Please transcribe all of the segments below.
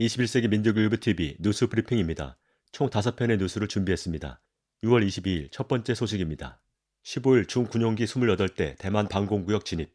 21세기 민족일보 TV 뉴스 브리핑입니다. 총 5편의 뉴스를 준비했습니다. 6월 22일 첫 번째 소식입니다. 15일 중군용기 28대 대만 방공구역 진입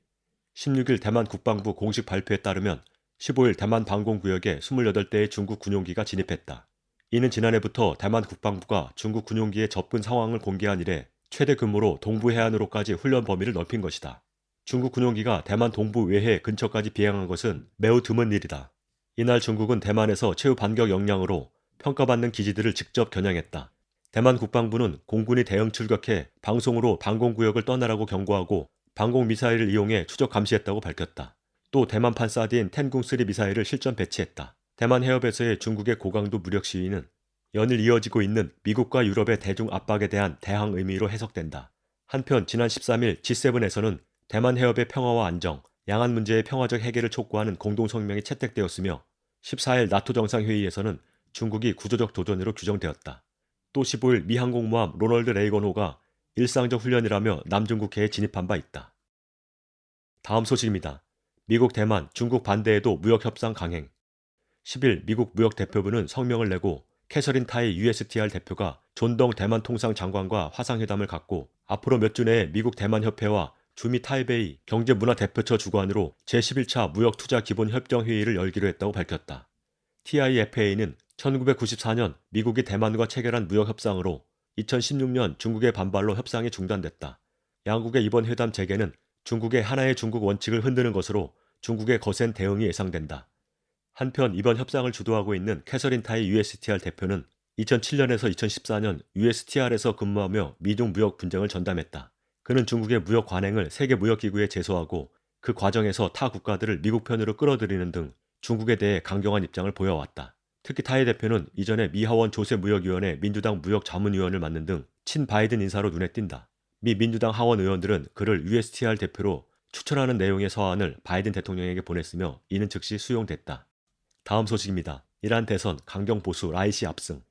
16일 대만 국방부 공식 발표에 따르면 15일 대만 방공구역에 28대의 중국 군용기가 진입했다. 이는 지난해부터 대만 국방부가 중국 군용기의 접근 상황을 공개한 이래 최대 규모로 동부 해안으로까지 훈련 범위를 넓힌 것이다. 중국 군용기가 대만 동부 외해 근처까지 비행한 것은 매우 드문 일이다. 이날 중국은 대만에서 최후 반격 역량으로 평가받는 기지들을 직접 겨냥했다. 대만 국방부는 공군이 대응 출격해 방송으로 방공구역을 떠나라고 경고하고 방공미사일을 이용해 추적 감시했다고 밝혔다. 또 대만판 사드인 텐궁3 미사일을 실전 배치했다. 대만 해협에서의 중국의 고강도 무력 시위는 연일 이어지고 있는 미국과 유럽의 대중 압박에 대한 대항 의미로 해석된다. 한편 지난 13일 G7에서는 대만 해협의 평화와 안정, 양안 문제의 평화적 해결을 촉구하는 공동성명이 채택되었으며 14일 나토 정상회의에서는 중국이 구조적 도전으로 규정되었다. 또 15일 미 항공모함 로널드 레이건호가 일상적 훈련이라며 남중국해에 진입한 바 있다. 다음 소식입니다. 미국 대만 중국 반대에도 무역협상 강행 10일 미국 무역대표부는 성명을 내고 캐서린 타이 USTR 대표가 존덩 대만 통상 장관과 화상회담을 갖고 앞으로 몇 주 내에 미국 대만 협회와 주미 타이베이 경제문화대표처 주관으로 제11차 무역투자기본협정회의를 열기로 했다고 밝혔다. TIFA는 1994년 미국이 대만과 체결한 무역협상으로 2016년 중국의 반발로 협상이 중단됐다. 양국의 이번 회담 재개는 중국의 하나의 중국 원칙을 흔드는 것으로 중국의 거센 대응이 예상된다. 한편 이번 협상을 주도하고 있는 캐서린 타이 USTR 대표는 2007년에서 2014년 USTR에서 근무하며 미중 무역 분쟁을 전담했다. 그는 중국의 무역 관행을 세계 무역기구에 제소하고 그 과정에서 타 국가들을 미국 편으로 끌어들이는 등 중국에 대해 강경한 입장을 보여왔다. 특히 타이 대표는 이전에 미 하원 조세 무역위원회 민주당 무역 자문위원을 맡는 등 친 바이든 인사로 눈에 띈다. 미 민주당 하원 의원들은 그를 USTR 대표로 추천하는 내용의 서한을 바이든 대통령에게 보냈으며 이는 즉시 수용됐다. 다음 소식입니다. 이란 대선 강경 보수 라이시 압승.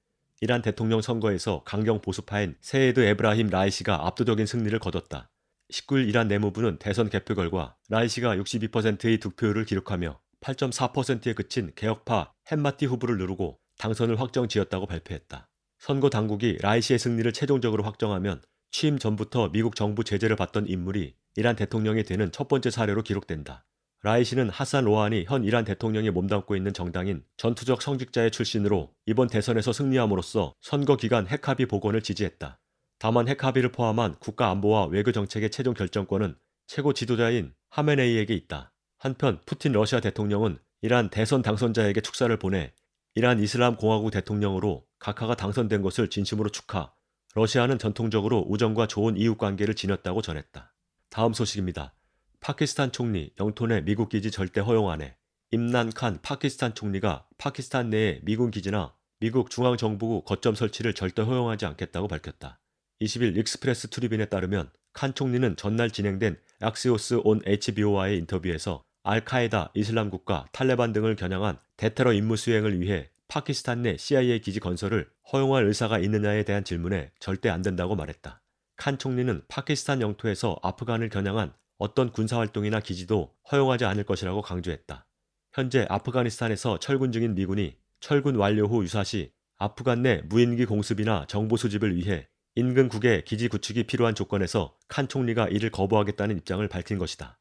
이란 대통령 선거에서 강경 보수파인 세헤드 에브라힘 라이시가 압도적인 승리를 거뒀다. 19일 이란 내무부는 대선 개표 결과 라이시가 62%의 득표율을 기록하며 8.4%에 그친 개혁파 햄마티 후보를 누르고 당선을 확정 지었다고 발표했다. 선거 당국이 라이시의 승리를 최종적으로 확정하면 취임 전부터 미국 정부 제재를 받던 인물이 이란 대통령이 되는 첫 번째 사례로 기록된다. 라이시는 하산 로하니 현 이란 대통령이 몸담고 있는 정당인 전투적 성직자의 출신으로 이번 대선에서 승리함으로써 선거 기간 핵합의 복원을 지지했다. 다만 핵합의를 포함한 국가 안보와 외교 정책의 최종 결정권은 최고 지도자인 하메네이에게 있다. 한편 푸틴 러시아 대통령은 이란 대선 당선자에게 축사를 보내 이란 이슬람 공화국 대통령으로 각하가 당선된 것을 진심으로 축하. 러시아는 전통적으로 우정과 좋은 이웃 관계를 지녔다고 전했다. 다음 소식입니다. 파키스탄 총리 영토 내 미국 기지 절대 허용 안에 임난 칸 파키스탄 총리가 파키스탄 내에 미군 기지나 미국 중앙정부국 거점 설치를 절대 허용하지 않겠다고 밝혔다. 20일 익스프레스 투리빈에 따르면 칸 총리는 전날 진행된 엑시오스 온 HBO와의 인터뷰에서 알카에다, 이슬람 국가, 탈레반 등을 겨냥한 대테러 임무 수행을 위해 파키스탄 내 CIA 기지 건설을 허용할 의사가 있느냐에 대한 질문에 절대 안 된다고 말했다. 칸 총리는 파키스탄 영토에서 아프간을 겨냥한 어떤 군사활동이나 기지도 허용하지 않을 것이라고 강조했다. 현재 아프가니스탄에서 철군 중인 미군이 철군 완료 후 유사시 아프간 내 무인기 공습이나 정보 수집을 위해 인근 국의 기지 구축이 필요한 조건에서 칸 총리가 이를 거부하겠다는 입장을 밝힌 것이다.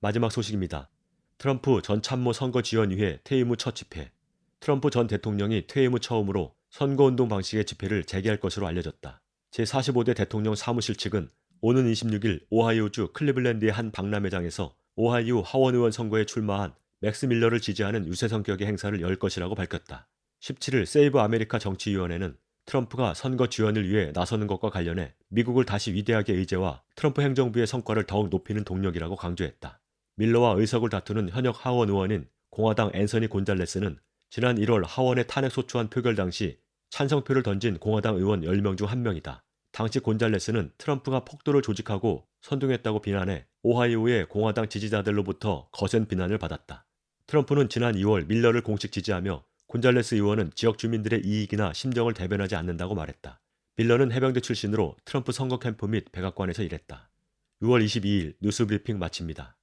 마지막 소식입니다. 트럼프 전 참모 선거 지원위회 퇴임 후 첫 집회. 트럼프 전 대통령이 퇴임 후 처음으로 선거운동 방식의 집회를 재개할 것으로 알려졌다. 제45대 대통령 사무실 측은 오는 26일 오하이오주 클리블랜드의 한 박람회장에서 오하이오 하원 의원 선거에 출마한 맥스 밀러를 지지하는 유세 성격의 행사를 열 것이라고 밝혔다. 17일 세이브 아메리카 정치위원회는 트럼프가 선거 지원을 위해 나서는 것과 관련해 미국을 다시 위대하게 의제와 트럼프 행정부의 성과를 더욱 높이는 동력이라고 강조했다. 밀러와 의석을 다투는 현역 하원 의원인 공화당 앤서니 곤잘레스는 지난 1월 하원에 탄핵 소추안 표결 당시 찬성표를 던진 공화당 의원 10명 중한 명이다. 당시 곤잘레스는 트럼프가 폭도를 조직하고 선동했다고 비난해 오하이오의 공화당 지지자들로부터 거센 비난을 받았다. 트럼프는 지난 2월 밀러를 공식 지지하며 곤잘레스 의원은 지역 주민들의 이익이나 심정을 대변하지 않는다고 말했다. 밀러는 해병대 출신으로 트럼프 선거 캠프 및 백악관에서 일했다. 6월 22일 뉴스 브리핑 마칩니다.